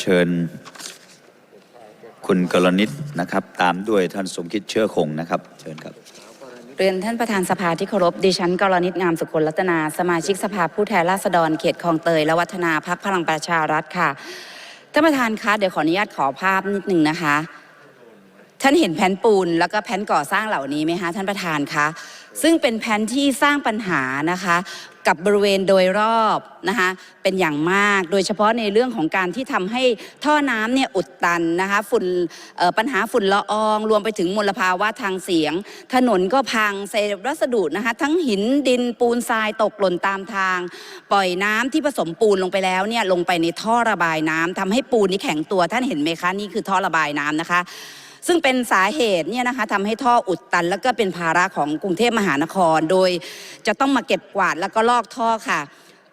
เชิญคุณกรณิตนะครับ ตามด้วยท่านสมคิดเชื้อคงนะครับ เชิญครับ เรียนท่านประธานสภาที่เคารพดิฉันกรณิตงามสุขลรัตนา สมาชิกสภาผู้แทนราษฎรเขตคลองเตยและวัฒนาพักพลังประชารัฐค่ะ ท่านประธานคะเดี๋ยวขออนุญาตขอภาพนิดหนึ่งนะคะ ท่านเห็นแผ่นปูนแล้วก็แผ่นก่อสร้างเหล่านี้ไหมคะท่านประธานคะ ซึ่งเป็นแผนที่สร้างปัญหานะคะกับบริเวณโดยรอบนะคะเป็นอย่างมากโดยเฉพาะในเรื่องของการที่ทำให้ท่อน้ำเนี่ยอุดตันนะคะฝุ่นปัญหาฝุ่นละออง รวมไปถึงมลภาวะทางเสียง ถนนก็พังเศษวัสดุนะคะทั้งหินดินปูนทรายตกหล่นตามทาง ปล่อยน้ำที่ผสมปูนลงไปแล้วเนี่ยลงไปในท่อระบายน้ำทำให้ปูนนี่แข็งตัวท่านเห็นไหมคะนี่คือท่อระบายน้ำนะคะ ซึ่งเป็นสาเหตุเนี่ยนะคะทำให้ท่ออุดตัน แล้วก็เป็นภาระของกรุงเทพมหานคร โดยจะต้องมาเก็บกวาดแล้วก็ลอกท่อค่ะ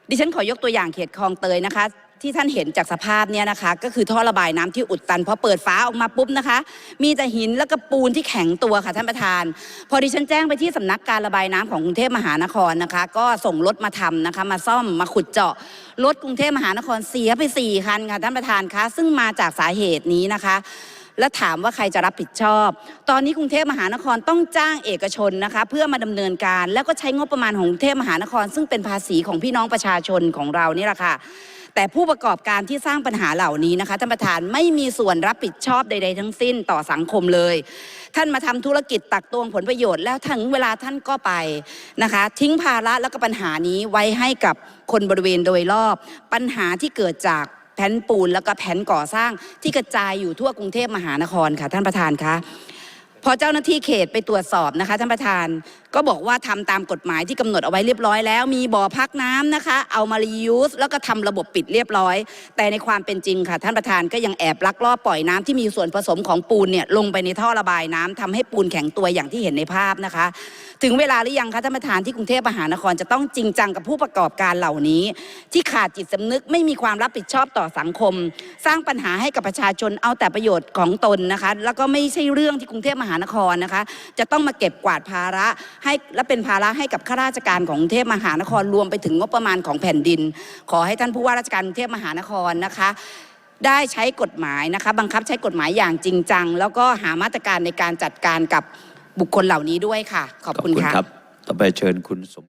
ดิฉันขอยกตัวอย่างเขตคลองเตยนะคะที่ท่านเห็นจากสภาพเนี่ยนะคะ ก็คือท่อระบายน้ำที่อุดตันพอเปิดฝาออกมาปุ๊บนะคะ มีแต่หินแล้วก็ปูนที่แข็งตัวค่ะท่านประธาน พอดิฉันแจ้งไปที่สำนักการระบายน้ำของกรุงเทพมหานครนะคะ ก็ส่งรถมาทำนะคะ มาซ่อมมาขุดเจาะรถกรุงเทพมหานครเสียไปสี่คันค่ะท่านประธานคะซึ่งมาจากสาเหตุนี้นะคะ และถามว่าใครจะรับผิดชอบ ตอนนี้กรุงเทพมหานครต้องจ้างเอกชนนะคะเพื่อมาดำเนินการ แล้วก็ใช้งบประมาณของกรุงเทพมหานคร ซึ่งเป็นภาษีของพี่น้องประชาชนของเรานี่แหละค่ะแต่ผู้ประกอบการที่สร้างปัญหาเหล่านี้นะคะท่านประธานไม่มีส่วนรับผิดชอบใด ๆ ทั้งสิ้นต่อสังคมเลย ท่านมาทำธุรกิจตักตวงผลประโยชน์แล้วถึงเวลาท่านก็ไปนะคะ ทิ้งภาระแล้วก็ปัญหานี้ไว้ให้กับคนบริเวณโดยรอบ ปัญหาที่เกิดจาก แผ่นปูนแล้วก็แผ่นก่อสร้างที่กระจายอยู่ทั่วกรุงเทพมหานครค่ะ ท่านประธานคะพอเจ้าหน้าที่เขตไปตรวจสอบนะคะท่านประธาน ก็บอกว่าทำตามกฎหมายที่กำหนดเอาไว้เรียบร้อยแล้ว มีบ่อพักน้ำนะคะ เอามารียูสแล้วก็ทำระบบปิดเรียบร้อย แต่ในความเป็นจริงค่ะ ท่านประธานก็ยังแอบลักลอบปล่อยน้ำที่มีส่วนผสมของปูนเนี่ยลงไปในท่อระบายน้ำทำให้ปูนแข็งตัวอย่างที่เห็นในภาพนะคะ ถึงเวลาหรือยังคะท่านประธานที่กรุงเทพมหานครจะต้องจริงจังกับผู้ประกอบการเหล่านี้ ที่ขาดจิตสำนึกไม่มีความรับผิดชอบต่อสังคม สร้างปัญหาให้กับประชาชนเอาแต่ประโยชน์ของตนนะคะ แล้วก็ไม่ใช่เรื่องที่กรุงเทพมหานครนะคะ จะต้องมาเก็บกวาดภาระให้และเป็นภาระให้กับข้าราชการของกรุงเทพมหานครรวมไปถึงงบประมาณของแผ่นดิน ขอให้ท่านผู้ว่าราชการกรุงเทพมหานครนะคะได้ใช้กฎหมายนะคะบังคับใช้กฎหมายอย่างจริงจัง แล้วก็หามาตรการในการจัดการกับ บุคคลเหล่านี้ด้วยค่ะ ขอบคุณค่ะต่อไปเชิญคุณสม